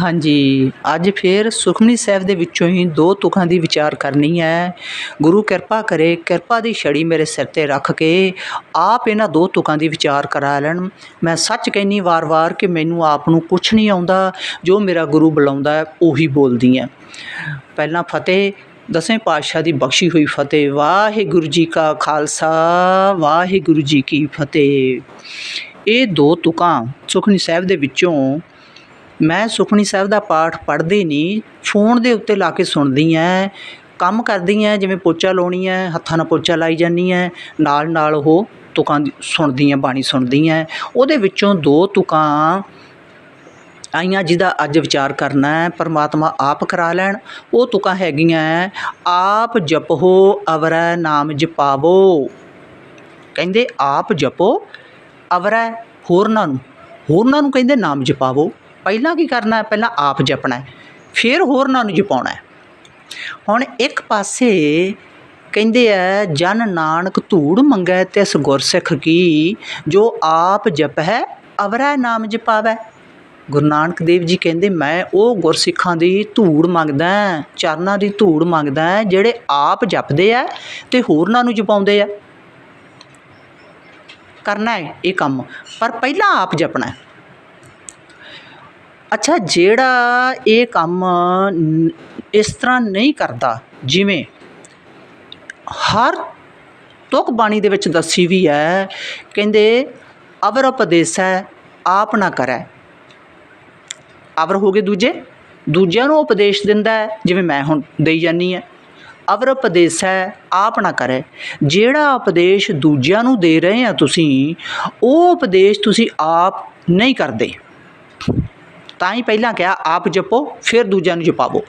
ਹਾਂਜੀ, ਅੱਜ ਫੇਰ ਸੁਖਮਨੀ ਸਾਹਿਬ ਦੇ ਵਿੱਚੋਂ ਹੀ ਦੋ ਤੁਕਾਂ ਦੀ ਵਿਚਾਰ ਕਰਨੀ ਹੈ। ਗੁਰੂ ਕਿਰਪਾ ਕਰੇ, ਕਿਰਪਾ ਦੀ ਛੜੀ ਮੇਰੇ ਸਿਰ ਤੇ ਰੱਖ ਕੇ ਆਪ ਇਹਨਾਂ ਦੋ ਤੁਕਾਂ ਦੀ ਵਿਚਾਰ ਕਰਾ ਲੈਣ। ਮੈਂ ਸੱਚ ਕਹਿੰਨੀ ਵਾਰ-ਵਾਰ ਕਿ ਮੈਨੂੰ ਆਪ ਨੂੰ ਕੁਛ ਨਹੀਂ ਆਉਂਦਾ, ਜੋ ਮੇਰਾ ਗੁਰੂ ਬੁਲਾਉਂਦਾ ਉਹੀ ਬੋਲਦੀ ਹੈ। ਪਹਿਲਾਂ ਫਤਿਹ, ਦਸਵੇਂ ਪਾਤਸ਼ਾਹ ਦੀ ਬਖਸ਼ੀ ਹੋਈ ਫਤਿਹ। ਵਾਹਿਗੁਰੂ ਜੀ ਕਾ ਖਾਲਸਾ, ਵਾਹਿਗੁਰੂ ਜੀ ਕੀ ਫਤਿਹ। ਇਹ ਦੋ ਤੁਕਾਂ ਸੁਖਮਨੀ ਸਾਹਿਬ ਦੇ ਵਿੱਚੋਂ ਮੈਂ ਸੁਖਮਨੀ ਸਾਹਿਬ ਦਾ ਪਾਠ ਪੜ੍ਹਦੀ ਨਹੀਂ, ਫੋਨ ਦੇ ਉੱਤੇ ਲਾ ਕੇ ਸੁਣਦੀ ਹੈ ਕੰਮ ਕਰਦੀ ਐ, ਜਿਵੇਂ ਪੋਚਾ ਲਾਉਣੀ ਹੈ ਹੱਥਾਂ ਨਾਲ ਪੋਚਾ ਲਾਈ ਜਾਂਦੀ ਹੈ ਨਾਲ ਨਾਲ ਉਹ ਤੁਕਾਂ ਦੀ- ਸੁਣਦੀ ਹੈ ਬਾਣੀ ਸੁਣਦੀ ਹੈ ਉਹਦੇ ਵਿੱਚੋਂ ਦੋ ਤੁਕਾਂ ਆਈਆਂ ਜਿਹਦਾ ਅੱਜ ਵਿਚਾਰ ਕਰਨਾ ਹੈ ਪਰਮਾਤਮਾ ਆਪ ਕਰਾ ਲੈਣ। ਉਹ ਤੁਕਾਂ ਹੈਗੀਆਂ ਆਪ ਜਪੋ, ਅਵਰੈ ਨਾਮ ਜਪਾਵੋ। ਕਹਿੰਦੇ ਆਪ ਜਪੋ, ਅਵਰੈ ਹੋਰਨਾਂ ਨੂੰ ਹੋਰਨਾਂ ਨੂੰ ਕਹਿੰਦੇ ਨਾਮ ਜਪਾਵੋ। ਪਹਿਲਾਂ ਕੀ ਕਰਨਾ ਹੈ? ਪਹਿਲਾਂ ਆਪ ਜਪਣਾ ਹੈ। ਫਿਰ ਹੋਰਨਾਂ ਨੂੰ ਜਪਾਉਣਾ ਹੈ। ਹੁਣ ਇੱਕ ਪਾਸੇ ਕਹਿੰਦੇ ਆ, ਜਨ ਨਾਨਕ ਧੂੜ ਮੰਗੈ ਤਿਸ ਗੁਰਸਿੱਖ ਕੀ, ਜੋ ਆਪ ਜਪੈ ਅਵਰੈ ਨਾਮ ਜਪਾਵੈ। ਗੁਰੂ ਨਾਨਕ ਦੇਵ ਜੀ ਕਹਿੰਦੇ, ਮੈਂ ਉਹ ਗੁਰਸਿੱਖਾਂ ਦੀ ਧੂੜ ਮੰਗਦਾ ਚਰਨਾਂ ਦੀ ਧੂੜ ਮੰਗਦਾ ਜਿਹੜੇ ਆਪ ਜਪਦੇ ਆ ਤੇ ਹੋਰਨਾਂ ਨੂੰ ਜਪਾਉਂਦੇ ਆ। ਕਰਨਾ ਹੈ ਇਹ ਕੰਮ। ਪਰ ਪਹਿਲਾਂ ਆਪ ਜਪਣਾ ਹੈ। ਅੱਛਾ ਜਿਹੜਾ ਇਹ ਕੰਮ ਇਸ ਤਰ੍ਹਾਂ ਨਹੀਂ ਕਰਦਾ ਜਿਵੇਂ ਹਰ ਤੁਕ ਬਾਣੀ ਦੇ ਵਿੱਚ ਦੱਸੀ ਵੀ ਹੈ ਕਹਿੰਦੇ ਅਵਰ ਉਪਦੇਸੈ ਆਪ ਨਾ ਕਰੈ। ਅਵਰ ਹੋ ਗਏ ਦੂਜੇ ਦੂਜਿਆਂ ਨੂੰ ਉਪਦੇਸ਼ ਦਿੰਦਾ ਹੈ, ਜਿਵੇਂ ਮੈਂ ਹੁਣ ਦੇਈ ਜਾਨੀ ਹੈ। ਅਵਰ ਉਪਦੇਸੈ ਆਪ ਨਾ ਕਰੇ। ਜਿਹੜਾ ਉਪਦੇਸ਼ ਦੂਜਿਆਂ ਨੂੰ ਦੇ ਰਹੇ ਆ ਤੁਸੀਂ ਉਹ ਉਪਦੇਸ਼ ਤੁਸੀਂ ਆਪ ਨਹੀਂ ਕਰਦੇ। ਤਾਂ ਹੀ ਪਹਿਲਾਂ ਕਿਹਾ, ਆਪ ਜਪੋ, ਫਿਰ ਦੂਜਿਆਂ ਨੂੰ ਜਪਾਵੋ।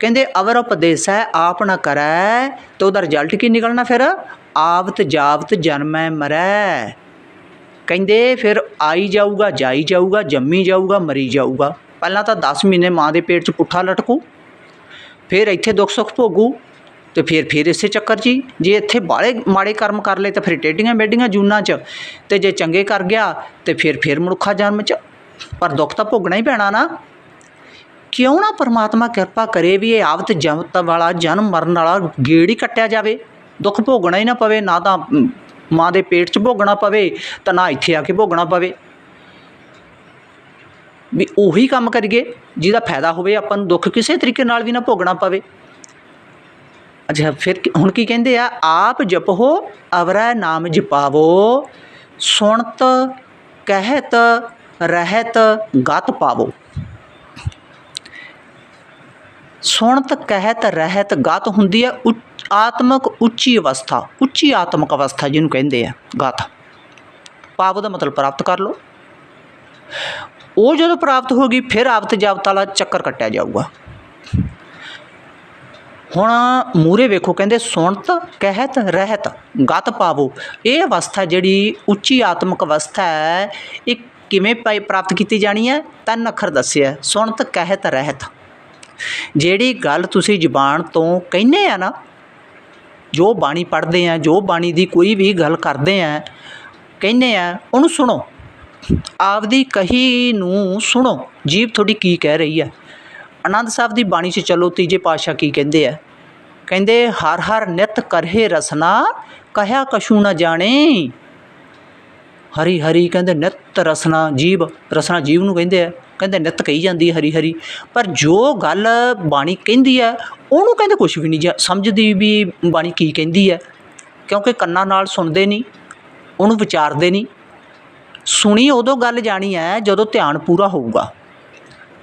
ਕਹਿੰਦੇ ਅਵਰ ਉਪਦੇਸੈ ਆਪ ਨਾ ਕਰੈ, ਤਾਂ ਉਹਦਾ ਰਿਜ਼ਲਟ ਕੀ ਨਿਕਲਣਾ ਫਿਰ? ਆਵਤ ਜਾਵਤ ਜਨਮੈ ਮਰੈ। ਕਹਿੰਦੇ, ਫਿਰ ਆਈ ਜਾਊਗਾ, ਜਾਈ ਜਾਊਗਾ, ਜੰਮੀ ਜਾਊਗਾ, ਮਰੀ ਜਾਊਗਾ। ਪਹਿਲਾਂ ਤਾਂ 10 ਮਹੀਨੇ ਮਾਂ ਦੇ ਪੇਟ 'ਚ ਪੁੱਠਾ ਲਟਕੂ, ਫਿਰ ਇੱਥੇ ਦੁੱਖ ਸੁੱਖ ਭੋਗੂ, ਤੇ ਫਿਰ ਫਿਰ ਇਸੇ ਚੱਕਰ 'ਚ ਹੀ। ਜੇ ਇੱਥੇ ਬਾਲੇ ਮਾੜੇ ਕਰਮ ਕਰ ਲਏ, ਤਾਂ ਫਿਰ ਟੇਡੀਆਂ ਮੇਡੀਆਂ ਜੂਨਾਂ 'ਚ। ਤੇ ਜੇ ਚੰਗੇ ਕਰ ਗਿਆ, ਤੇ ਫਿਰ ਫਿਰ ਮਨੁੱਖਾ ਜਨਮ 'ਚ। ਪਰ ਦੁੱਖ ਤਾਂ ਭੋਗਣਾ ਹੀ ਪੈਣਾ ਨਾ। ਕਿਉਂ ਨਾ ਪਰਮਾਤਮਾ ਕਿਰਪਾ ਕਰੇ ਵੀ ਇਹ ਆਵਤ ਜਮਤ ਵਾਲਾ, ਜਨਮ ਮਰਨ ਵਾਲਾ ਗੇੜ ਹੀ ਕੱਟਿਆ ਜਾਵੇ। ਦੁੱਖ ਭੋਗਣਾ ਹੀ ਨਾ ਪਵੇ, ਨਾ ਤਾਂ ਮਾਂ ਦੇ ਪੇਟ 'ਚ ਭੋਗਣਾ ਪਵੇ, ਤਾਂ ਨਾ ਇੱਥੇ ਆ ਕੇ ਭੋਗਣਾ ਪਵੇ। ਵੀ ਉਹੀ ਕੰਮ ਕਰੀਏ, ਜਿਹਦਾ ਫਾਇਦਾ ਹੋਵੇ ਆਪਾਂ ਨੂੰ, ਦੁੱਖ ਕਿਸੇ ਤਰੀਕੇ ਨਾਲ ਵੀ ਨਾ ਭੋਗਣਾ ਪਵੇ। ਅੱਛਾ, ਫਿਰ ਹੁਣ ਕੀ ਕਹਿੰਦੇ ਆ? ਆਪ ਜਪੋ, ਅਵਰੈ ਨਾਮ ਜਪਾਵੋ, ਸੁਣਤ, ਕਹਿਤ ਰਹਿਤ ਗਤ ਪਾਵੋ। ਸੁਣਤ ਕਹਿਤ ਰਹਿਤ ਗਤ ਹੁੰਦੀ ਹੈ ਉੱਚ- ਆਤਮਕ ਉੱਚੀ ਅਵਸਥਾ, ਉੱਚੀ ਆਤਮਕ ਅਵਸਥਾ ਜਿਹਨੂੰ ਕਹਿੰਦੇ ਆ ਗਤ। ਪਾਵੋ ਦਾ ਮਤਲਬ ਪ੍ਰਾਪਤ ਕਰ ਲਓ। ਉਹ ਜਦੋਂ ਪ੍ਰਾਪਤ ਹੋ ਗਈ, ਫਿਰ ਆਪਤ ਜਾਵਤ ਵਾਲਾ ਚੱਕਰ ਕੱਟਿਆ ਜਾਊਗਾ। ਹੁਣ ਮੂਰੇ ਵੇਖੋ, ਕਹਿੰਦੇ ਸੁਣਤ ਕਹਿਤ ਰਹਿਤ ਗਤ ਪਾਵੋ। ਇਹ ਅਵਸਥਾ ਜਿਹੜੀ ਉੱਚੀ ਆਤਮਿਕ ਅਵਸਥਾ ਹੈ ਇਹ ਕਿਵੇਂ ਪ, ਪ੍ਰਾਪਤ ਕੀਤੀ ਜਾਣੀ ਹੈ ਤਿੰਨ ਅੱਖਰ ਦੱਸਿਆ, ਸੁਣਤ ਕਹਿਤ ਰਹਿਤ। ਜਿਹੜੀ ਗੱਲ ਤੁਸੀਂ ਜ਼ੁਬਾਨ ਤੋਂ ਕਹਿੰਦੇ ਆ ਨਾ, ਜੋ ਬਾਣੀ ਪੜ੍ਹਦੇ ਆ, ਜੋ ਬਾਣੀ ਦੀ ਕੋਈ ਵੀ ਗੱਲ ਕਰਦੇ ਆ ਕਹਿੰਦੇ ਆ, ਉਹਨੂੰ ਸੁਣੋ। ਆਪਦੀ ਕਹੀ ਨੂੰ ਸੁਣੋ। ਜੀਵ ਤੁਹਾਡੀ ਕੀ ਕਹਿ ਰਹੀ ਹੈ ਆਨੰਦ ਸਾਹਿਬ ਦੀ ਬਾਣੀ 'ਚ ਚਲੋ, ਤੀਜੇ ਪਾਤਸ਼ਾਹ ਕੀ ਕਹਿੰਦੇ ਆ? ਕਹਿੰਦੇ ਹਰ ਹਰ ਨਿਤ ਕਰਹਿ ਰਸਨਾ, ਕਹਿਆ ਕਛੂ ਨਾ ਜਾਣੇ। ਹਰੀ ਹਰੀ ਕਹਿੰਦੇ ਨਿਤ ਰਸਨਾ ਜੀਵ ਰਸਨਾ ਜੀਵ ਨੂੰ ਕਹਿੰਦੇ ਆ ਕਹਿੰਦੇ ਨਿਤ ਕਹੀ ਜਾਂਦੀ ਹਰੀ ਹਰੀ। ਪਰ ਜੋ ਗੱਲ ਬਾਣੀ ਕਹਿੰਦੀ ਹੈ ਉਹਨੂੰ ਕਹਿੰਦੇ ਕੁਝ ਵੀ ਨਹੀਂ ਜਾ- ਸਮਝਦੀ ਵੀ ਬਾਣੀ ਕੀ ਕਹਿੰਦੀ ਹੈ ਕਿਉਂਕਿ ਕੰਨਾਂ ਨਾਲ ਸੁਣਦੇ ਨਹੀਂ ਉਹਨੂੰ ਵਿਚਾਰਦੇ ਨਹੀਂ। ਸੁਣੀ ਉਦੋਂ ਗੱਲ ਜਾਣੀ ਹੈ ਜਦੋਂ ਧਿਆਨ ਪੂਰਾ ਹੋਊਗਾ।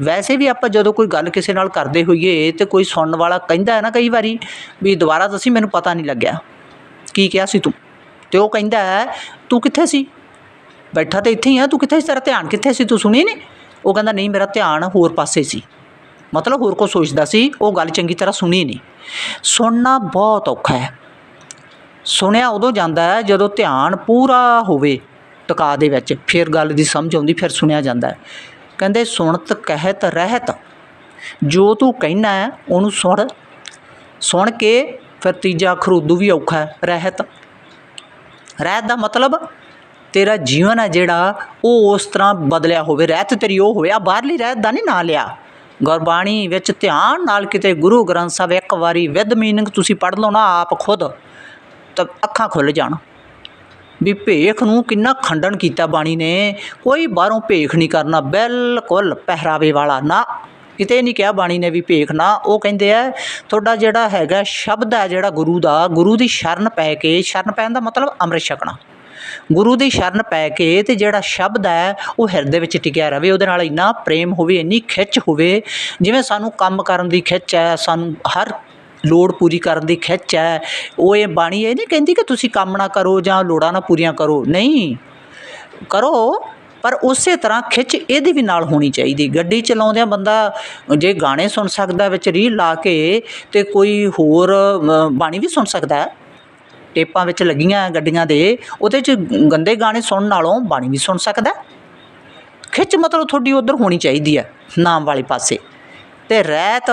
ਵੈਸੇ ਵੀ ਆਪਾਂ ਜਦੋਂ ਕੋਈ ਗੱਲ ਕਿਸੇ ਨਾਲ ਕਰਦੇ ਹੋਈਏ ਤੇ ਕੋਈ ਸੁਣਨ ਵਾਲਾ ਕਹਿੰਦਾ ਹੈ ਨਾ ਕਈ ਵਾਰੀ ਵੀ ਦੁਬਾਰਾ ਦੱਸੀ ਮੈਨੂੰ ਪਤਾ ਨਹੀਂ ਲੱਗਿਆ। ਕੀ ਕਿਹਾ ਸੀ ਤੂੰ? ਤੇ ਉਹ ਕਹਿੰਦਾ ਹੈ, ਤੂੰ ਕਿੱਥੇ ਸੀ? ਬੈਠਾ ਤੇ ਇੱਥੇ ਹੀ ਆ, ਤੂੰ ਕਿੱਥੇ ਸੀ? ਤੇਰਾ ਧਿਆਨ ਕਿੱਥੇ ਸੀ? ਤੂੰ ਸੁਣੀ ਨਹੀਂ? ਉਹ ਕਹਿੰਦਾ, ਨਹੀਂ, ਮੇਰਾ ਧਿਆਨ ਹੋਰ ਪਾਸੇ ਸੀ। ਮਤਲਬ ਹੋਰ ਕੋ ਸੋਚਦਾ ਸੀ, ਉਹ ਗੱਲ ਚੰਗੀ ਤਰ੍ਹਾਂ ਸੁਣੀ ਨਹੀਂ। ਸੁਣਨਾ ਬਹੁਤ ਔਖਾ ਹੈ। ਸੁਣਿਆ ਉਦੋਂ ਜਾਂਦਾ ਹੈ, ਜਦੋਂ ਧਿਆਨ ਪੂਰਾ ਹੋਵੇ ਟਿਕਾ ਦੇ ਵਿੱਚ, ਫਿਰ ਗੱਲ ਦੀ ਸਮਝ ਆਉਂਦੀ, ਫਿਰ ਸੁਣਿਆ ਜਾਂਦਾ ਹੈ। ਕਹਿੰਦੇ, ਸੁਣਤ ਕਹਿਤ ਰਹਿਤ। ਜੋ ਤੂੰ ਕਹਿਣਾ ਹੈ, ਉਹਨੂੰ ਸੁਣ। ਸੁਣ ਕੇ ਫਿਰ ਤੀਜਾ ਅੱਖਰ ਵੀ ਔਖਾ ਹੈ, ਰਹਿਤ। ਰਹਿਤ ਦਾ ਮਤਲਬ ਤੇਰਾ ਜੀਵਨ ਹੈ ਜਿਹੜਾ, ਉਹ ਉਸ ਤਰ੍ਹਾਂ ਬਦਲਿਆ ਹੋਵੇ, ਰਹਿਤ ਤੇਰੀ ਉਹ ਹੋਵੇ ਆ ਬਾਹਰਲੀ ਰਹਿਤ ਦਾ ਨਹੀਂ ਨਾਂ ਲਿਆ। ਗੁਰਬਾਣੀ ਵਿੱਚ ਧਿਆਨ ਨਾਲ ਕਿਤੇ ਗੁਰੂ ਗ੍ਰੰਥ ਸਾਹਿਬ ਇੱਕ ਵਾਰੀ ਵਿਦ ਮੀਨਿੰਗ ਤੁਸੀਂ ਪੜ੍ਹ ਲਓ ਨਾ ਆਪ ਖੁਦ, ਤਾਂ ਅੱਖਾਂ ਖੁੱਲ ਜਾਣ। ਵੀ ਭੇਖ ਨੂੰ ਕਿੰਨਾ ਖੰਡਨ ਕੀਤਾ ਬਾਣੀ ਨੇ, ਕੋਈ ਬਾਹਰੋਂ ਭੇਖ ਨਹੀਂ ਕਰਨਾ, ਬਿਲਕੁਲ ਪਹਿਰਾਵੇ ਵਾਲਾ, ਨਾ। ਕਿਤੇ ਨਹੀਂ ਕਿਹਾ ਬਾਣੀ ਨੇ ਵੀ ਭੇਖ ਨਾ, ਉਹ ਕਹਿੰਦੇ ਆ, ਤੁਹਾਡਾ ਜਿਹੜਾ ਹੈਗਾ ਸ਼ਬਦ ਹੈ ਜਿਹੜਾ ਗੁਰੂ ਦਾ, ਗੁਰੂ ਦੀ ਸ਼ਰਨ ਪੈ ਕੇ, ਸ਼ਰਨ ਪੈਣ ਦਾ ਮਤਲਬ ਅੰਮ੍ਰਿਤ ਛਕਣਾ। ਗੁਰੂ ਦੀ ਸ਼ਰਨ ਪੈ ਕੇ ਤੇ ਜਿਹੜਾ ਸ਼ਬਦ ਹੈ ਉਹ ਹਿਰਦੇ ਵਿੱਚ ਟਿਕਿਆ ਰਵੇ, ਉਹਦੇ ਨਾਲ ਇੰਨਾ ਪ੍ਰੇਮ ਹੋਵੇ, ਇੰਨੀ ਖਿੱਚ ਹੋਵੇ, ਜਿਵੇਂ ਸਾਨੂੰ ਕੰਮ ਕਰਨ ਦੀ ਖਿੱਚ ਹੈ, ਸਾਨੂੰ ਹਰ ਲੋੜ ਪੂਰੀ ਕਰਨ ਦੀ ਖਿੱਚ ਹੈ, ਉਹ ਇਹ ਬਾਣੀ ਇਹ ਨਹੀਂ ਕਹਿੰਦੀ ਕਿ ਤੁਸੀਂ ਕੰਮ ਨਾ ਕਰੋ ਜਾਂ ਲੋੜਾਂ ਨਾ ਪੂਰੀਆਂ ਕਰੋ, ਨਹੀਂ। ਕਰੋ, ਪਰ ਉਸੇ ਤਰ੍ਹਾਂ ਖਿੱਚ ਇਹਦੀ ਵੀ ਨਾਲ ਹੋਣੀ ਚਾਹੀਦੀ। ਗੱਡੀ ਚਲਾਉਂਦਿਆਂ ਬੰਦਾ ਜੇ ਗਾਣੇ ਸੁਣ ਸਕਦਾ, ਵਿੱਚ ਰੀਲ ਲਾ ਕੇ ਤੇ ਕੋਈ ਹੋਰ ਬਾਣੀ ਵੀ ਸੁਣ ਸਕਦਾ ਟੇਪਾਂ ਵਿੱਚ ਲੱਗੀਆਂ ਗੱਡੀਆਂ ਦੇ, ਉਹਦੇ 'ਚ ਗੰਦੇ ਗਾਣੇ ਸੁਣਨ ਨਾਲੋਂ ਬਾਣੀ ਵੀ ਸੁਣ ਸਕਦਾ ਖਿੱਚ ਮਤਲਬ ਤੁਹਾਡੀ ਉਧਰ ਹੋਣੀ ਚਾਹੀਦੀ ਹੈ, ਨਾਮ ਵਾਲੇ ਪਾਸੇ। ਤੇ ਰਹਿਤ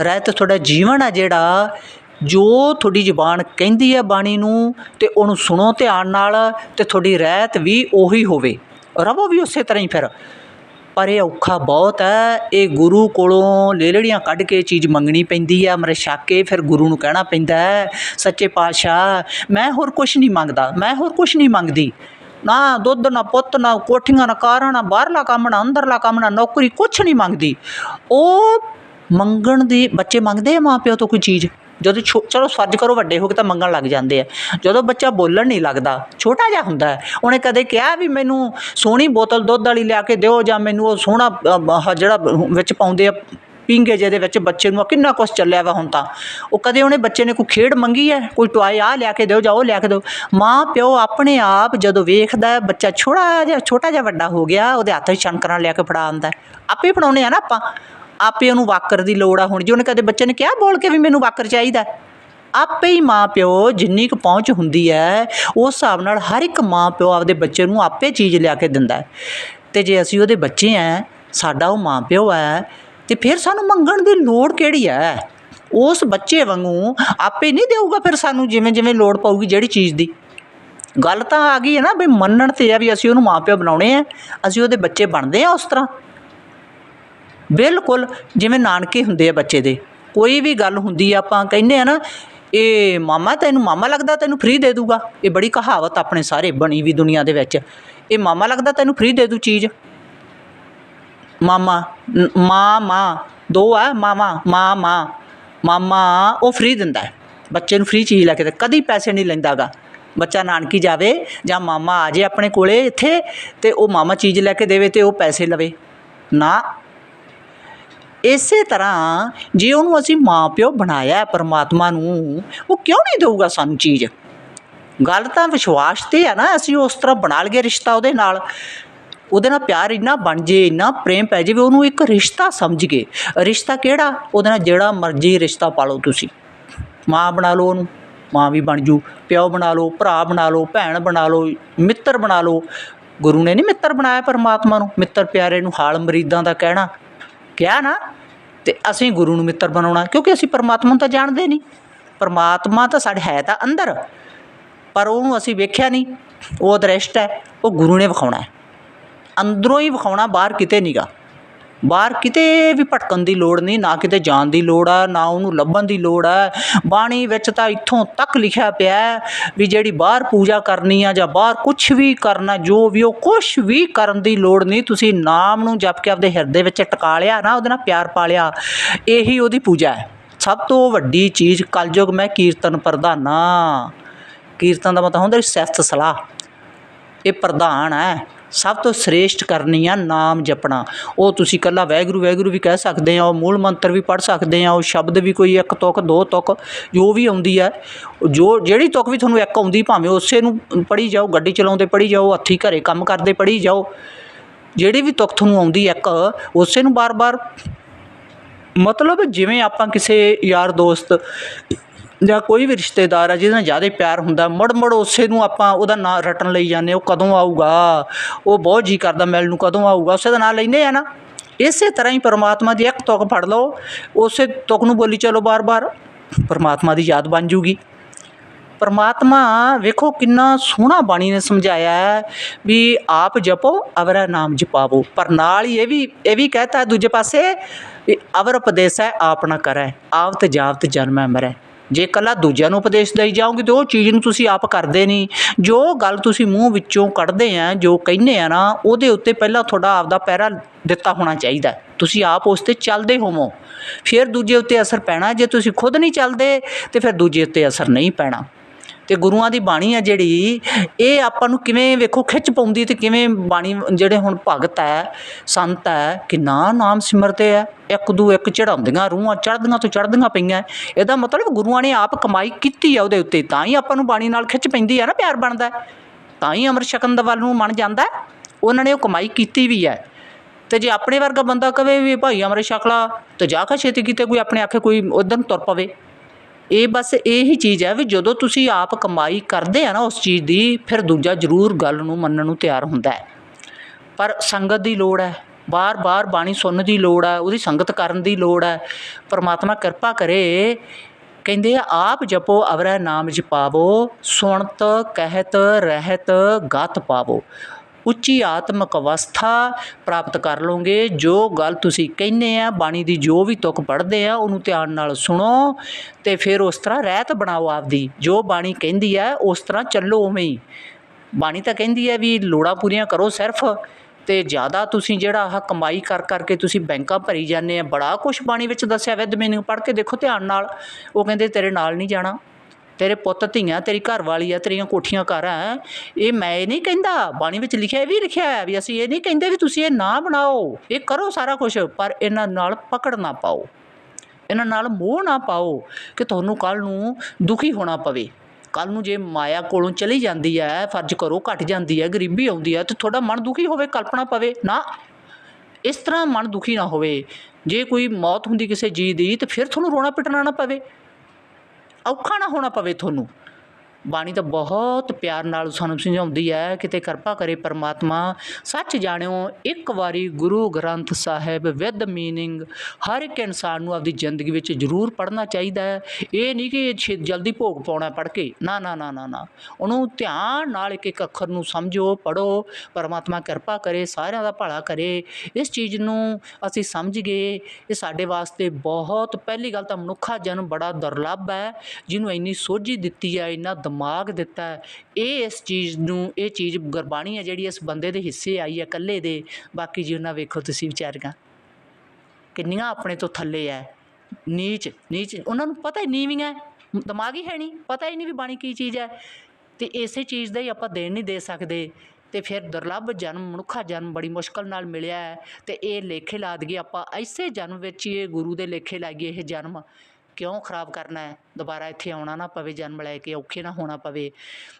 ਰਹਿਤ ਤੁਹਾਡਾ ਜੀਵਨ ਆ ਜਿਹੜਾ, ਜੋ ਤੁਹਾਡੀ ਜ਼ੁਬਾਨ ਕਹਿੰਦੀ ਹੈ ਬਾਣੀ ਨੂੰ ਤੇ ਉਹਨੂੰ ਸੁਣੋ ਧਿਆਨ ਨਾਲ ਤੇ ਤੁਹਾਡੀ ਰਹਿਤ ਵੀ ਉਹੀ ਹੋਵੇ। ਰਵੋ ਵੀ ਉਸੇ ਤਰ੍ਹਾਂ ਹੀ ਫਿਰ। ਪਰ ਇਹ ਔਖਾ ਬਹੁਤ ਹੈ। ਇਹ ਗੁਰੂ ਕੋਲੋਂ ਲੇਲੜੀਆਂ ਕੱਢ ਕੇ ਚੀਜ਼ ਮੰਗਣੀ ਪੈਂਦੀ ਹੈ ਅੰਮ੍ਰਿਤ ਛਕ ਕੇ ਫਿਰ ਗੁਰੂ ਨੂੰ ਕਹਿਣਾ ਪੈਂਦਾ ਸੱਚੇ ਪਾਤਸ਼ਾਹ, ਮੈਂ ਹੋਰ ਕੁਛ ਨਹੀਂ ਮੰਗਦਾ। ਮੈਂ ਹੋਰ ਕੁਛ ਨਹੀਂ ਮੰਗਦੀ। ਨਾ ਦੁੱਧ, ਨਾ ਪੁੱਤ, ਨਾ ਕੋਠੀਆਂ, ਨਾ ਕਾਰਾਂ, ਨਾ ਬਾਹਰਲਾ ਕੰਮ, ਨਾ ਅੰਦਰਲਾ ਕੰਮ, ਨਾ ਨੌਕਰੀ, ਕੁਛ ਨਹੀਂ ਮੰਗਦੀ। ਉਹ ਮੰਗਣ ਦੀ, ਬੱਚੇ ਮੰਗਦੇ ਆ ਮਾਂ ਪਿਓ ਤੋਂ ਕੋਈ ਚੀਜ਼? ਜਦੋਂ ਚਲੋ ਫਰਜ਼ ਕਰੋ ਵੱਡੇ ਹੋ ਕੇ ਤਾਂ ਮੰਗਣ ਲੱਗ ਜਾਂਦੇ ਆ। ਜਦੋਂ ਬੱਚਾ ਬੋਲਣ ਨਹੀਂ ਲੱਗਦਾ, ਛੋਟਾ ਜਿਹਾ ਹੁੰਦਾ ਹੈ। ਉਹਨੇ ਕਦੇ ਕਿਹਾ ਵੀ ਮੈਨੂੰ ਸੋਹਣੀ ਬੋਤਲ ਦੁੱਧ ਵਾਲੀ ਲਿਆ ਕੇ ਦਿਓ ਜਾਂ ਮੈਨੂੰ ਉਹ ਸੋਹਣਾ ਜਿਹੜਾ ਵਿੱਚ ਪਾਉਂਦੇ ਆ ਪਿੰਗੇ ਜਿਹਦੇ ਵਿੱਚ ਬੱਚੇ ਨੂੰ ਕਿੰਨਾ ਕੁਛ ਚੱਲਿਆ ਵਾ ਹੁਣ ਤਾਂ। ਉਹ ਕਦੇ ਉਹਨੇ ਬੱਚੇ ਨੇ ਕੋਈ ਖੇਡ ਮੰਗੀ ਹੈ? ਕੋਈ ਟੁਆਏ ਆ ਲਿਆ ਕੇ ਦਿਓ ਜਾਂ ਉਹ ਲਿਆ ਕੇ ਦਿਓ। ਮਾਂ ਪਿਓ ਆਪਣੇ ਆਪ ਜਦੋਂ ਵੇਖਦਾ ਬੱਚਾ ਛੋੜਾ ਜਿਹਾ, ਛੋਟਾ ਜਿਹਾ ਵੱਡਾ ਹੋ ਗਿਆ, ਉਹਦੇ ਹੱਥ 'ਚ ਛਣਕਰਾਂ ਲਿਆ ਕੇ ਫੜਾ ਆਉਂਦਾ ਆਪੇ ਫੜਾਉਣੇ ਆ ਨਾ ਆਪਾਂ। ਆਪੇ ਉਹਨੂੰ ਵਾਕਰ ਦੀ ਲੋੜ ਆ ਹੁਣ। ਜੇ ਉਹਨੇ ਕਦੇ ਬੱਚੇ ਨੇ ਕਿਹਾ ਬੋਲ ਕੇ ਵੀ ਮੈਨੂੰ ਵਾਕਰ ਚਾਹੀਦਾ ਆਪੇ ਹੀ ਮਾਂ ਪਿਓ ਜਿੰਨੀ ਕੁ ਪਹੁੰਚ ਹੁੰਦੀ ਹੈ, ਉਸ ਹਿਸਾਬ ਨਾਲ ਹਰ ਇੱਕ ਮਾਂ ਪਿਓ ਆਪਦੇ ਬੱਚੇ ਨੂੰ ਆਪੇ ਚੀਜ਼ ਲਿਆ ਕੇ ਦਿੰਦਾ ਹੈ। ਤੇ ਜੇ ਅਸੀਂ ਉਹਦੇ ਬੱਚੇ ਆ ਸਾਡਾ ਉਹ ਮਾਂ ਪਿਓ ਹੈ, ਤੇ ਫਿਰ ਸਾਨੂੰ ਮੰਗਣ ਦੀ ਲੋੜ ਕਿਹੜੀ ਹੈ? ਉਸ ਬੱਚੇ ਵਾਂਗੂ ਆਪੇ ਨਹੀਂ ਦੇਊਗਾ ਫਿਰ ਸਾਨੂੰ ਜਿਵੇਂ ਜਿਵੇਂ ਲੋੜ ਪਊਗੀ ਜਿਹੜੀ ਚੀਜ਼ ਦੀ। ਗੱਲ ਤਾਂ ਆ ਗਈ ਹੈ ਨਾ ਵੀ ਮੰਨਣ ਤੇ ਆ ਵੀ ਅਸੀਂ ਉਹਨੂੰ ਮਾਂ ਪਿਓ ਬਣਾਉਣੇ ਆ ਅਸੀਂ ਉਹਦੇ ਬੱਚੇ ਬਣਦੇ ਆ ਉਸ ਤਰ੍ਹਾਂ। ਬਿਲਕੁਲ ਜਿਵੇਂ ਨਾਨਕੇ ਹੁੰਦੇ ਆ ਬੱਚੇ ਦੇ, ਕੋਈ ਵੀ ਗੱਲ ਹੁੰਦੀ ਆ ਆਪਾਂ ਕਹਿੰਦੇ ਆ ਨਾ, ਇਹ ਮਾਮਾ ਤੈਨੂੰ ਮਾਮਾ ਲੱਗਦਾ ਤੈਨੂੰ ਫ੍ਰੀ ਦੇ ਦੂਗਾ, ਇਹ ਬੜੀ ਕਹਾਵਤ ਆਪਣੇ ਸਾਰੇ ਬਣੀ ਵੀ ਦੁਨੀਆ ਦੇ ਵਿੱਚ, ਇਹ ਮਾਮਾ ਲੱਗਦਾ ਤੈਨੂੰ ਫ੍ਰੀ ਦੇ ਦੂ ਚੀਜ਼। ਮਾਮਾ ਮਾਂ ਮਾਂ, ਦੋ ਆ ਮਾਮਾ ਮਾਂ ਮਾਂ, ਮਾਮਾ ਉਹ ਫ੍ਰੀ ਦਿੰਦਾ ਹੈ, ਬੱਚੇ ਨੂੰ ਫ੍ਰੀ ਚੀਜ਼ ਲੈ ਕੇ ਦੇ ਕਦੀ ਪੈਸੇ ਨਹੀਂ ਲੈਂਦਾਗਾ। ਬੱਚਾ ਨਾਨਕੀ ਜਾਵੇ ਜਾਂ ਮਾਮਾ ਆ ਜੇ ਆਪਣੇ ਕੋਲੇ ਇੱਥੇ ਤੇ ਉਹ ਮਾਮਾ ਚੀਜ਼ ਲੈ ਕੇ ਦੇਵੇ ਤੇ ਉਹ ਪੈਸੇ ਲਵੇ, ਨਾ ਇਸੇ ਤਰ੍ਹਾਂ ਜੇ ਉਹਨੂੰ ਅਸੀਂ ਮਾਂ ਪਿਓ ਬਣਾਇਆ ਪਰਮਾਤਮਾ ਨੂੰ, ਉਹ ਕਿਉਂ ਨਹੀਂ ਦੇਊਗਾ ਸਾਨੂੰ ਚੀਜ਼? ਗੱਲ ਤਾਂ ਵਿਸ਼ਵਾਸ ਤੇ ਆ ਨਾ, ਅਸੀਂ ਉਸ ਤਰ੍ਹਾਂ ਬਣਾ ਲਈਏ ਰਿਸ਼ਤਾ ਉਹਦੇ ਨਾਲ। ਉਹਦੇ ਨਾਲ ਪਿਆਰ ਇੰਨਾ ਬਣ ਜੇ, ਇੰਨਾ ਪ੍ਰੇਮ ਪੈ ਜਾਵੇ, ਉਹਨੂੰ ਇੱਕ ਰਿਸ਼ਤਾ ਸਮਝ ਕੇ ਰਿਸ਼ਤਾ ਕਿਹੜਾ? ਉਹਦੇ ਨਾਲ ਜਿਹੜਾ ਮਰਜ਼ੀ ਰਿਸ਼ਤਾ ਪਾ ਲਓ ਤੁਸੀਂ। ਮਾਂ ਬਣਾ ਲਓ ਉਹਨੂੰ, ਮਾਂ ਵੀ ਬਣ ਜੂ, ਪਿਓ ਬਣਾ ਲਓ, ਭਰਾ ਬਣਾ ਲਓ, ਭੈਣ ਬਣਾ ਲਓ, ਮਿੱਤਰ ਬਣਾ ਲਓ। ਗੁਰੂ ਨੇ ਨਹੀਂ ਮਿੱਤਰ ਬਣਾਇਆ ਪਰਮਾਤਮਾ ਨੂੰ? ਮਿੱਤਰ ਪਿਆਰੇ ਨੂੰ ਹਾਲ ਮਰੀਦਾਂ ਦਾ ਕਹਿਣਾ। ਕਿਹਾ ਨਾ ਤੇ ਅਸੀਂ ਗੁਰੂ ਨੂੰ ਮਿੱਤਰ ਬਣਾਉਣਾ, ਕਿਉਂਕਿ ਅਸੀਂ ਪਰਮਾਤਮਾ ਨੂੰ ਤਾਂ ਜਾਣਦੇ ਨਹੀਂ। ਪਰਮਾਤਮਾ ਤਾਂ ਸਾਡੇ ਹੈ ਤਾਂ ਅੰਦਰ, ਪਰ ਉਹਨੂੰ ਅਸੀਂ ਵੇਖਿਆ ਨਹੀਂ। ਉਹ ਦ੍ਰਿਸ਼ਟ ਹੈ, ਉਹ ਗੁਰੂ ਨੇ ਵਿਖਾਉਣਾ ਹੈ। ਅੰਦਰੋਂ ਹੀ ਵਿਖਾਉਣਾ, ਬਾਹਰ ਕਿਤੇ ਨਹੀਂਗਾ ਬਾਹਰ ਕਿਤੇ ਵੀ ਭਟਕਣ ਦੀ ਲੋੜ ਨਹੀਂ, ਨਾ ਕਿਤੇ ਜਾਣ ਦੀ ਲੋੜ ਆ, ਨਾ ਉਹਨੂੰ ਲੱਭਣ ਦੀ ਲੋੜ ਆ। ਬਾਣੀ ਵਿੱਚ ਤਾਂ ਇੱਥੋਂ ਤੱਕ ਲਿਖਿਆ ਪਿਆ ਵੀ ਜਿਹੜੀ ਬਾਹਰ ਪੂਜਾ ਕਰਨੀ ਆ ਜਾਂ ਬਾਹਰ ਕੁਝ ਵੀ ਕਰਨਾ, ਜੋ ਵੀ ਉਹ ਕੁਝ ਵੀ ਕਰਨ ਦੀ ਲੋੜ ਨਹੀਂ, ਤੁਸੀਂ ਨਾਮ ਨੂੰ ਜਪ ਕੇ ਆਪਦੇ ਹਿਰਦੇ ਵਿੱਚ ਟਿਕਾ ਲਿਆ, ਨਾ ਉਹਦੇ ਨਾਲ ਪਿਆਰ ਪਾ ਲਿਆ, ਇਹੀ ਉਹਦੀ ਪੂਜਾ ਹੈ। ਸਭ ਤੋਂ ਵੱਡੀ ਚੀਜ਼ ਕਲਯੁਗ ਮੈਂ ਕੀਰਤਨ ਪ੍ਰਧਾਨਾ। ਕੀਰਤਨ ਦਾ ਮਤਲਬ ਹੁੰਦਾ ਸਿਫਤ ਸਲਾਹ। ਇਹ ਪ੍ਰਧਾਨ ਹੈ। ਸਭ ਤੋਂ ਸ੍ਰੇਸ਼ਟ ਕਰਨੀ ਆ ਨਾਮ ਜਪਣਾ। ਉਹ ਤੁਸੀਂ ਕੱਲਾ ਵੈਗਰੂ ਵੈਗਰੂ ਵੀ ਕਹਿ ਸਕਦੇ ਆ, ਉਹ ਮੂਲ ਮੰਤਰ ਵੀ ਪੜ੍ਹ ਸਕਦੇ ਆ, ਉਹ ਸ਼ਬਦ ਵੀ ਕੋਈ ਇੱਕ ਤੁਕ, ਦੋ ਤੁਕ, ਜੋ ਵੀ ਆਉਂਦੀ ਹੈ ਜੋ ਜਿਹੜੀ ਤੁਕ ਵੀ ਤੁਹਾਨੂੰ ਇੱਕ ਆਉਂਦੀ ਭਾਵੇਂ ਉਸੇ ਨੂੰ ਪੜ੍ਹੀ ਜਾਓ, ਗੱਡੀ ਚਲਾਉਂਦੇ ਪੜ੍ਹੀ ਜਾਓ, ਹੱਥੀ ਘਰੇ ਕੰਮ ਕਰਦੇ ਪੜ੍ਹੀ ਜਾਓ, ਜਿਹੜੀ ਵੀ ਤੁਕ ਤੁਹਾਨੂੰ ਆਉਂਦੀ ਇੱਕ, ਉਸੇ ਨੂੰ ਬਾਰ-ਬਾਰ ਮਤਲਬ ਜਿਵੇਂ ਆਪਾਂ ਕਿਸੇ ਯਾਰ ਦੋਸਤ ਜਾਂ ਕੋਈ ਵੀ ਰਿਸ਼ਤੇਦਾਰ ਆ, ਜਿਹਦੇ ਨਾਲ ਜ਼ਿਆਦਾ ਪਿਆਰ ਹੁੰਦਾ ਮੁੜ ਮੁੜ ਉਸੇ ਨੂੰ ਆਪਾਂ ਉਹਦਾ ਨਾਂ ਰੱਟਣ ਲਈ ਜਾਂਦੇ ਉਹ ਕਦੋਂ ਆਊਗਾ? ਉਹ ਬਹੁਤ ਜੀ ਕਰਦਾ ਮਿਲਣ ਨੂੰ, ਕਦੋਂ ਆਊਗਾ? ਉਸੇ ਦਾ ਨਾਂ ਲੈਂਦੇ ਆ ਨਾ। ਇਸੇ ਤਰ੍ਹਾਂ ਹੀ ਪਰਮਾਤਮਾ ਦੀ ਇੱਕ ਤੁਕ ਫੜ ਲਓ, ਉਸੇ ਤੁਕ ਨੂੰ ਬੋਲੀ ਚਲੋ ਬਾਰ-ਬਾਰ, ਪਰਮਾਤਮਾ ਦੀ ਯਾਦ ਬਣ ਜੂਗੀ। ਪਰਮਾਤਮਾ ਵੇਖੋ ਕਿੰਨਾ ਸੋਹਣਾ ਬਾਣੀ ਨੇ ਸਮਝਾਇਆ ਹੈ ਵੀ ਆਪ ਜਪੋ, ਅਵਰਾ ਨਾਮ ਜਪਾਵੋ। ਪਰ ਨਾਲ ਹੀ ਇਹ ਵੀ ਇਹ ਵੀ ਕਹਤਾ ਹੈ ਦੂਜੇ ਪਾਸੇ ਵੀ ਅਵਰ ਉਪਦੇਸ ਹੈ, ਆਪ ਨਾ ਕਰੈ, ਆਵਤ ਜਾਵਤ ਜਨਮੈ ਮਰੈ। ਜੇ ਇਕੱਲਾ ਦੂਜਿਆਂ ਨੂੰ ਉਪਦੇਸ਼ ਦੇਈ ਜਾਓਗੇ ਤਾਂ ਉਹ ਚੀਜ਼ ਨੂੰ ਤੁਸੀਂ ਆਪ ਕਰਦੇ ਨਹੀਂ। ਜੋ ਗੱਲ ਤੁਸੀਂ ਮੂੰਹ ਵਿੱਚੋਂ ਕੱਢਦੇ ਆ, ਜੋ ਕਹਿੰਦੇ ਆ ਨਾ, ਉਹਦੇ ਉੱਤੇ ਪਹਿਲਾਂ ਤੁਹਾਡਾ ਆਪਦਾ ਪਹਿਰਾ ਦਿੱਤਾ ਹੋਣਾ ਚਾਹੀਦਾ। ਤੁਸੀਂ ਆਪ ਉਸ ਤੇ ਚੱਲਦੇ ਹੋਵੋ। ਫਿਰ ਦੂਜੇ ਉੱਤੇ ਅਸਰ ਪੈਣਾ। ਜੇ ਤੁਸੀਂ ਖੁਦ ਨਹੀਂ ਚੱਲਦੇ, ਤੇ ਫਿਰ ਦੂਜੇ ਉੱਤੇ ਅਸਰ ਨਹੀਂ ਪੈਣਾ। ਅਤੇ ਗੁਰੂਆਂ ਦੀ ਬਾਣੀ ਆ ਜਿਹੜੀ, ਇਹ ਆਪਾਂ ਨੂੰ ਕਿਵੇਂ ਵੇਖੋ ਖਿੱਚ ਪਾਉਂਦੀ ਅਤੇ ਕਿਵੇਂ ਬਾਣੀ ਜਿਹੜੇ ਹੁਣ ਭਗਤ ਹੈ, ਸੰਤ ਹੈ ਕਿੰਨਾ ਨਾਮ ਸਿਮਰਤੇ ਹੈ ਇੱਕ ਦੂ ਇੱਕ ਚੜਾਉਂਦੀਆਂ ਰੂਹਾਂ, ਚੜ੍ਹਦੀਆਂ ਤੋਂ ਚੜ੍ਹਦੀਆਂ ਪਈਆਂ। ਇਹਦਾ ਮਤਲਬ ਗੁਰੂਆਂ ਨੇ ਆਪ ਕਮਾਈ ਕੀਤੀ ਆ ਉਹਦੇ ਉੱਤੇ, ਤਾਂ ਹੀ ਆਪਾਂ ਨੂੰ ਬਾਣੀ ਨਾਲ ਖਿੱਚ ਪੈਂਦੀ ਆ ਨਾ, ਪਿਆਰ ਬਣਦਾ ਤਾਂ ਹੀ ਅੰਮ੍ਰਿਤ ਛਕਣ ਦਾ ਵੱਲ ਨੂੰ ਮਨ ਜਾਂਦਾ ਉਹਨਾਂ ਨੇ ਉਹ ਕਮਾਈ ਕੀਤੀ ਵੀ ਹੈ। ਤੇ ਜੇ ਆਪਣੇ ਵਰਗਾ ਬੰਦਾ ਕਵੇ ਵੀ ਭਾਈ ਅੰਮ੍ਰਿਤ ਛਕ ਲਾ ਤੇ ਜਾ ਕੇ ਛੇਤੀ ਕਿਤੇ ਕੋਈ ਆਪਣੇ ਆਖੇ ਕੋਈ ਉਧਰ ਨੂੰ ਤੁਰ ਪਵੇ। ਇਹ ਬਸ ਇਹੀ ਚੀਜ਼ ਹੈ ਵੀ ਜਦੋਂ ਤੁਸੀਂ ਆਪ ਕਮਾਈ ਕਰਦੇ ਆ ਨਾ ਉਸ ਚੀਜ਼ ਦੀ, ਫਿਰ ਦੂਜਾ ਜ਼ਰੂਰ ਗੱਲ ਨੂੰ ਮੰਨਣ ਨੂੰ ਤਿਆਰ ਹੁੰਦਾ ਹੈ। ਪਰ ਸੰਗਤ ਦੀ ਲੋੜ ਹੈ। ਬਾਰ-ਬਾਰ ਬਾਣੀ ਸੁਣਨ ਦੀ ਲੋੜ ਹੈ, ਉਹਦੀ ਸੰਗਤ ਕਰਨ ਦੀ ਲੋੜ ਹੈ। ਪਰਮਾਤਮਾ ਕਿਰਪਾ ਕਰੇ, ਕਹਿੰਦੇ ਆਪ ਜਪੋ, ਅਵਰੈ ਨਾਮ ਜਪਾਵੋ, ਸੁਣਤ, ਕਹਿਤ, ਰਹਿਤ, ਗਤ ਪਾਵੋ। ਉੱਚੀ ਆਤਮਿਕ ਅਵਸਥਾ ਪ੍ਰਾਪਤ ਕਰ ਲਓਗੇ। ਜੋ ਗੱਲ ਤੁਸੀਂ ਕਹਿੰਦੇ ਆ, ਬਾਣੀ ਦੀ ਜੋ ਵੀ ਤੁਕ ਪੜ੍ਹਦੇ ਆ, ਉਹਨੂੰ ਧਿਆਨ ਨਾਲ ਸੁਣੋ ਤੇ ਫਿਰ ਉਸ ਤਰ੍ਹਾਂ ਰਹਿਤ ਬਣਾਓ ਆਪਦੀ। ਜੋ ਬਾਣੀ ਕਹਿੰਦੀ ਹੈ ਉਸ ਤਰ੍ਹਾਂ ਚੱਲੋ ਉਵੇਂ ਹੀ। ਬਾਣੀ ਤਾਂ ਕਹਿੰਦੀ ਹੈ ਵੀ ਲੋੜਾਂ ਪੂਰੀਆਂ ਕਰੋ ਸਿਰਫ ਤੇ ਜ਼ਿਆਦਾ ਤੁਸੀਂ ਜਿਹੜਾ ਆਹ ਕਮਾਈ ਕਰ ਕਰਕੇ ਤੁਸੀਂ ਬੈਂਕਾਂ ਭਰੀ ਜਾਂਦੇ ਆ, ਬੜਾ ਕੁਝ ਬਾਣੀ ਵਿੱਚ ਦੱਸਿਆ ਵੈ ਮੀਨਿੰਗ ਪੜ੍ਹ ਕੇ ਦੇਖੋ ਧਿਆਨ ਨਾਲ। ਉਹ ਕਹਿੰਦੇ ਤੇਰੇ ਨਾਲ ਨਹੀਂ ਜਾਣਾ। ਤੇਰੇ ਪੁੱਤ ਧੀਆਂ, ਤੇਰੀ ਘਰ ਵਾਲੀ ਆ, ਤੇਰੀਆਂ ਕੋਠੀਆਂ ਘਰ ਇਹ ਮੈਂ ਇਹ ਨਹੀਂ ਕਹਿੰਦਾ, ਬਾਣੀ ਵਿੱਚ ਲਿਖਿਆ ਇਹ ਵੀ ਲਿਖਿਆ ਹੈ ਵੀ ਅਸੀਂ ਇਹ ਨਹੀਂ ਕਹਿੰਦੇ ਵੀ ਤੁਸੀਂ ਇਹ ਨਾ ਬਣਾਓ। ਇਹ ਕਰੋ ਸਾਰਾ ਕੁਝ ਪਰ ਇਹਨਾਂ ਨਾਲ ਪਕੜ ਨਾ ਪਾਓ। ਇਹਨਾਂ ਨਾਲ ਮੋਹ ਨਾ ਪਾਓ ਕਿ ਤੁਹਾਨੂੰ ਕੱਲ ਨੂੰ ਦੁਖੀ ਹੋਣਾ ਪਵੇ। ਕੱਲ ਨੂੰ ਜੇ ਮਾਇਆ ਕੋਲੋਂ ਚਲੀ ਜਾਂਦੀ ਹੈ, ਫਰਜ਼ ਕਰੋ ਘਟ ਜਾਂਦੀ ਹੈ, ਗਰੀਬੀ ਆਉਂਦੀ ਹੈ, ਤੇ ਤੁਹਾਡਾ ਮਨ ਦੁਖੀ ਹੋਵੇ, ਕਲਪਨਾ ਪਵੇ। ਨਾ, ਇਸ ਤਰ੍ਹਾਂ ਮਨ ਦੁਖੀ ਨਾ ਹੋਵੇ। ਜੇ ਕੋਈ ਮੌਤ ਹੁੰਦੀ ਕਿਸੇ ਜੀ ਦੀ, ਤੇ ਫਿਰ ਤੁਹਾਨੂੰ ਰੋਣਾ ਪਿਟਣਾ ਨਾ ਪਵੇ। ਔਖਾ ਨਾ ਹੋਣਾ ਪਵੇ ਤੁਹਾਨੂੰ। ਬਾਣੀ ਤਾਂ ਬਹੁਤ ਪਿਆਰ ਨਾਲ ਸਾਨੂੰ ਸਮਝਾਉਂਦੀ ਹੈ, ਕਿਤੇ ਕਿਰਪਾ ਕਰੇ ਪਰਮਾਤਮਾ। ਸੱਚ ਜਾਣਿਓ, ਇੱਕ ਵਾਰੀ ਗੁਰੂ ਗ੍ਰੰਥ ਸਾਹਿਬ ਵਿਦ ਮੀਨਿੰਗ ਹਰ ਇੱਕ ਇਨਸਾਨ ਨੂੰ ਆਪਦੀ ਜ਼ਿੰਦਗੀ ਵਿੱਚ ਜ਼ਰੂਰ ਪੜ੍ਹਨਾ ਚਾਹੀਦਾ ਹੈ। ਇਹ ਨਹੀਂ ਕਿ ਛੇ ਜਲਦੀ ਭੋਗ ਪਾਉਣਾ ਪੜ੍ਹ ਕੇ। ਨਾ ਨਾ ਨਾ ਨਾ ਨਾ। ਉਹਨੂੰ ਧਿਆਨ ਨਾਲ ਇੱਕ ਇੱਕ ਅੱਖਰ ਨੂੰ ਸਮਝੋ ਪੜੋ ਪਰਮਾਤਮਾ ਕਿਰਪਾ ਕਰੇ, ਸਾਰਿਆਂ ਦਾ ਭਲਾ ਕਰੇ। ਇਸ ਚੀਜ਼ ਨੂੰ ਅਸੀਂ ਸਮਝ ਗਏ। ਇਹ ਸਾਡੇ ਵਾਸਤੇ ਬਹੁਤ, ਪਹਿਲੀ ਗੱਲ ਤਾਂ ਮਨੁੱਖਾ ਜਨਮ ਬੜਾ ਦੁਰਲੱਭ ਹੈ। ਜਿਹਨੂੰ ਇੰਨੀ ਸੋਝੀ ਦਿੱਤੀ ਹੈ, ਇੰਨਾ ਦਿਮਾਗ ਦਿੱਤਾ ਇਹ ਇਸ ਚੀਜ਼ ਨੂੰ, ਇਹ ਚੀਜ਼ ਗੁਰਬਾਣੀ ਹੈ ਜਿਹੜੀ ਇਸ ਬੰਦੇ ਦੇ ਹਿੱਸੇ ਆਈ ਹੈ, ਇਕੱਲੇ ਦੇ। ਬਾਕੀ ਜੀ ਉਹਨਾਂ ਵੇਖੋ ਤੁਸੀਂ ਵਿਚਾਰੀਆਂ। ਕਿੰਨੀਆਂ ਆਪਣੇ ਤੋਂ ਥੱਲੇ ਐ ਨੀਚ ਨੀਚ, ਉਹਨਾਂ ਨੂੰ ਪਤਾ ਹੀ ਨੀਵੀਆਂ ਹੈ। ਦਿਮਾਗ ਹੀ ਹੈ ਨਹੀਂ ਪਤਾ ਹੀ ਨਹੀਂ ਵੀ ਬਾਣੀ ਕੀ ਚੀਜ਼ ਹੈ। ਤੇ ਇਸੇ ਚੀਜ਼ ਦਾ ਹੀ ਆਪਾਂ ਦੇਣ ਨਹੀਂ ਦੇ ਸਕਦੇ। ਤੇ ਫਿਰ ਦੁਰਲੱਭ ਜਨਮ, ਮਨੁੱਖਾ ਜਨਮ ਬੜੀ ਮੁਸ਼ਕਲ ਨਾਲ ਮਿਲਿਆ ਹੈ। ਤੇ ਇਹ ਲੇਖੇ ਲਾ ਦਈਏ ਆਪਾਂ ਐਸੇ ਜਨਮ ਵਿੱਚ ਹੀ ਇਹ ਗੁਰੂ ਦੇ ਲੇਖੇ ਲਾਈਏ ਇਹ ਜਨਮ। ਕਿਉਂ ਖਰਾਬ ਕਰਨਾ ਹੈ? ਦੁਬਾਰਾ ਇੱਥੇ ਆਉਣਾ ਨਾ ਪਵੇ, ਜਨਮ ਲੈ ਕੇ ਔਖੇ ਨਾ ਹੋਣਾ ਪਵੇ।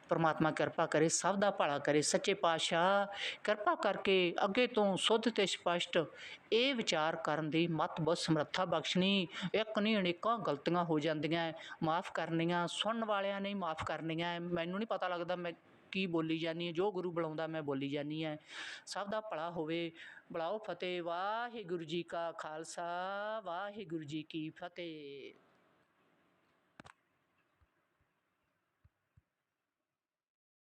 ਪਰਮਾਤਮਾ ਕਿਰਪਾ ਕਰੇ, ਸਭ ਦਾ ਭਲਾ ਕਰੇ। ਸੱਚੇ ਪਾਤਸ਼ਾਹ ਕਿਰਪਾ ਕਰਕੇ ਅੱਗੇ ਤੋਂ ਸੁੱਧ ਤੇ ਸਪਸ਼ਟ ਇਹ ਵਿਚਾਰ ਕਰਨ ਦੀ ਮਤ ਬਹੁਤ ਸਮਰੱਥਾ ਬਖਸ਼ਣੀ। ਇੱਕ ਨਹੀਂ, ਅਨੇਕਾਂ ਗਲਤੀਆਂ ਹੋ ਜਾਂਦੀਆਂ ਮਾਫ ਕਰਨੀਆਂ, ਸੁਣਨ ਵਾਲਿਆਂ ਨੇ ਮਾਫ ਕਰਨੀਆਂ ਮੈਨੂੰ ਨਹੀਂ ਪਤਾ ਲੱਗਦਾ ਮੈਂ ਕੀ ਬੋਲੀ ਜਾਨੀ ਹੈ। ਜੋ ਗੁਰੂ ਬੁਲਾਉਂਦਾ ਮੈਂ ਬੋਲੀ ਜਾਨੀ ਹੈ। ਸਭ ਦਾ ਭਲਾ ਹੋਵੇ। ਬੁਲਾਓ ਫਤਿਹ। ਵਾਹਿਗੁਰੂ ਜੀ ਕਾ ਖਾਲਸਾ। ਵਾਹਿਗੁਰੂ ਜੀ ਕੀ ਫਤਿਹ।